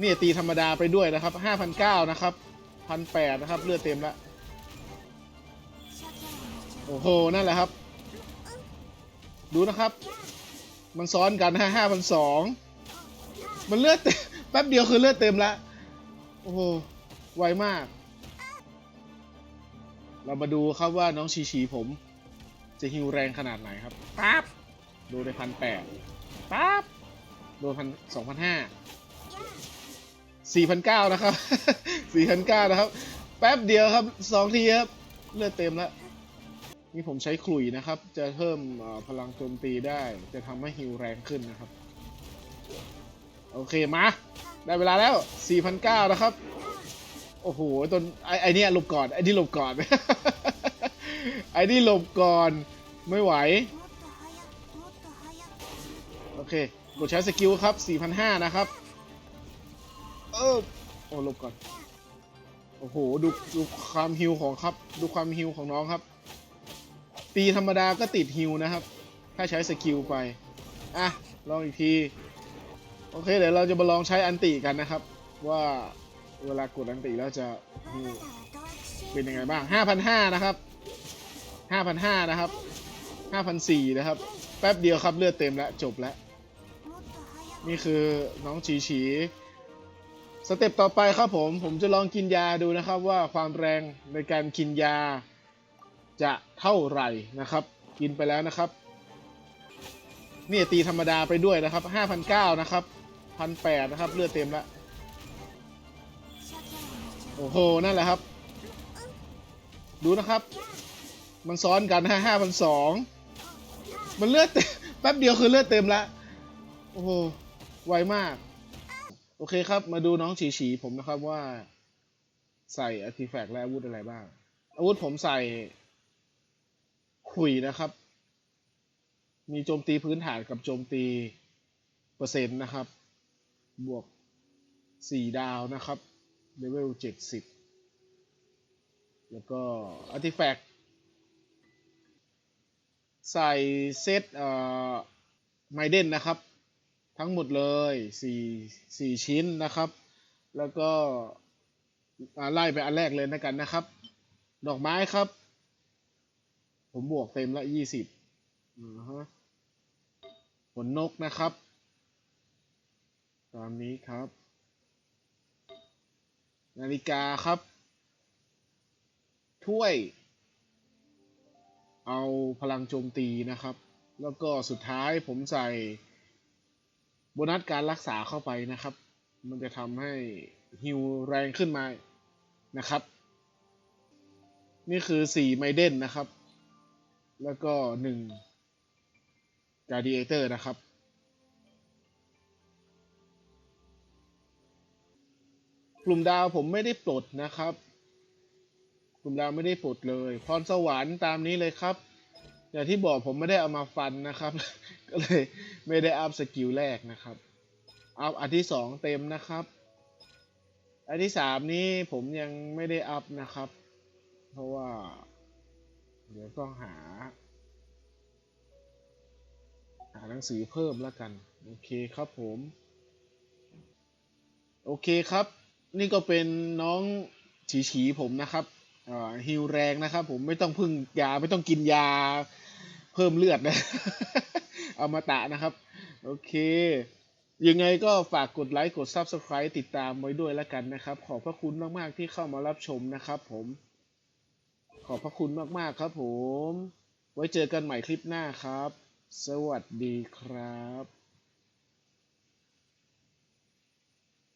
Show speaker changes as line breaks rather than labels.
นี่ตีธรรมดาไปด้วยนะครับห้าพันเก้านะครับพันแปดนะครับ เลือดเต็มแล้วโอ้โห นั่นแหละครับ ดูนะครับ มันซ้อนกันห้าห้าพันสองมันเลือดแป๊บเดียวคือเลือดเต็มล้วโอ้โห ไวมาก เรามาดูครับว่าน้องชีชีผม จะฮิวแรงขนาดไหนครับปั๊บดูในพันแปดปั๊บโดนพันสองพันห้า สี่พันเก้านะครับสี่พันเก้านะครับ แป๊บเดียวครับสองทีครับ เลือดเต็มแล้ว นี่ผมใช้ขลุ่ยนะครับ จะเพิ่มพลังโจมตีได้ จะทำให้ฮิวแรงขึ้นนะครับ โอเคมา ได้เวลาแล้ว 4,900นะครับ โอ้โหตนไอไอเนี่ยหลบก่อน ไอนี่หลบก่อน ไอนี่หลบก่อน ไม่ไหว โอเค กดใช้สกิลครับ4,500นะครับ เออโอ้หลบก่อน โอ้โห ดูดูความฮิวของครับ ดูความฮิวของน้องครับ ตีธรรมดาก็ติดฮิวนะครับ ถ้าใช้สกิลไป อะ ลองอีกที โอเค เดี๋ยวเราจะมาลองใช้อันติกันนะครับ ว่าเวลากดอันติแล้วจะฮิวเป็นยังไงบ้าง 5,500 นะครับ 5,500 นะครับ 5,400 นะครับ แป๊บเดียวครับเลือดเต็มแล้วจบแล้ว นี่คือน้องฉีฉี สเต็ปต่อไปครับผม ผมจะลองกินยาดูนะครับว่าความแรงในการกินยาจะเท่าไหร่นะครับ กินไปแล้วนะครับ นี่ตีธรรมดาไปด้วยนะครับ5,900นะครับ1,800นะครับ เลือดเต็มแล้ว โอ้โห นั่นแหละครับ ดูนะครับ มันซ้อนกันห้าห้าพันสองมันเลือดแป๊บเดียวคือเลือดเต็มแล้ว โอ้โห ไวมาก อเคครับ มาดูน้องฉีฉีผมนะครับว่า ใส่อาร์ติแฟกต์และอาวุธอะไรบ้าง อาวุธผมใส่ขุยนะครับ มีโจมตีพื้นฐานกับโจมตีเปอร์เซ็นต์นะครับ บวกสี่ดาวนะครับเลเวลเจ็ดสิบแล้วก็อาร์ติแฟกต์ใส่เซตเอ่อไมเดนนะครับ ทั้งหมดเลยสี่สี่ชิ้นนะครับ แล้วก็ไล่ไปอันแรกเลยนะกันนะครับ ดอกไม้ครับ ผมบวกเต็มละยี่สิบอ่าฮะขนนกนะครับ ตามนี้ครับ นาฬิกาครับ ถ้วย เอาพลังโจมตีนะครับ แล้วก็สุดท้ายผมใส่ โบนัสการรักษาเข้าไปนะครับ มันจะทำให้ฮิวแรงขึ้นมานะครับ นี่คือ 4 ไมเดนนะครับ แล้วก็1 Gladiator นะครับ กลุ่มดาวผมไม่ได้ปลดนะครับ กลุ่มดาวไม่ได้ปลดเลย พรสวรรค์ตามนี้เลยครับ อย่างที่บอกผมไม่ได้เอามาฟันนะครับ ก็เลยไม่ได้อัพสกิลแรกนะครับอัพอันที่สองเต็มนะครับ อันที่สามนี้ผมยังไม่ได้อัพนะครับ เพราะว่า เดี๋ยวต้องหา หาหนังสือเพิ่มแล้วกัน โอเคครับผม โอเคครับ นี่ก็เป็นน้องฉีฉีผมนะครับฮิวแรงนะครับผมไม่ต้องพึ่งยาไม่ต้องกินยา เพิ่มเลือดนะเอามาตะนะครับ โอเค ยังไงก็ฝากกดไลค์กด Subscribe ติดตามไว้ด้วยแล้วกันนะครับ ขอบพระคุณมาก ๆ ที่เข้ามารับชมนะครับผม ขอบพระคุณมาก ๆ ครับผม ไว้เจอกันใหม่คลิปหน้าครับ สวัสดีครับ